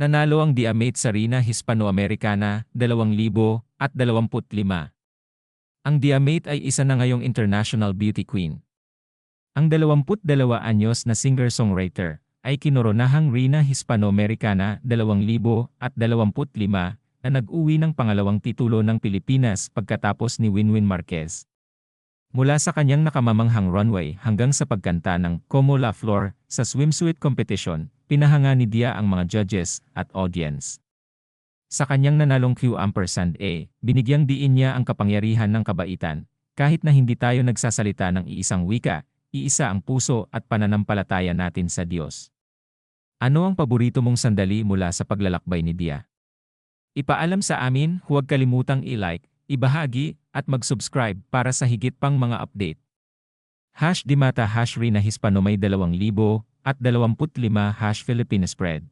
Nanalo ang Diamate Sarina Hispanoamericana 2025. Ang Diamate ay isa na ngayong international beauty queen. Ang 22 anyos na singer-songwriter ay kinoronahang Rina Hispanoamericana 2025 na nag-uwi ng pangalawang titulo ng Pilipinas pagkatapos ni Winwin Marquez. Mula sa kanyang nakamamanghang runway hanggang sa pagkanta ng Como La Flor sa swimsuit competition, pinahanga ni Dia ang mga judges at audience. Sa kanyang nanalong Q ampersand A, binigyang diin niya ang kapangyarihan ng kabaitan. Kahit na hindi tayo nagsasalita ng iisang wika, iisa ang puso at pananampalataya natin sa Diyos. Ano ang paborito mong sandali mula sa paglalakbay ni Dia? Ipaalam sa amin, huwag kalimutang i-like, ibahagi, at mag-subscribe para sa higit pang mga update. Hash Dimata Hash Rina Hispano may 2000 at 25 Hash Philippine Spread.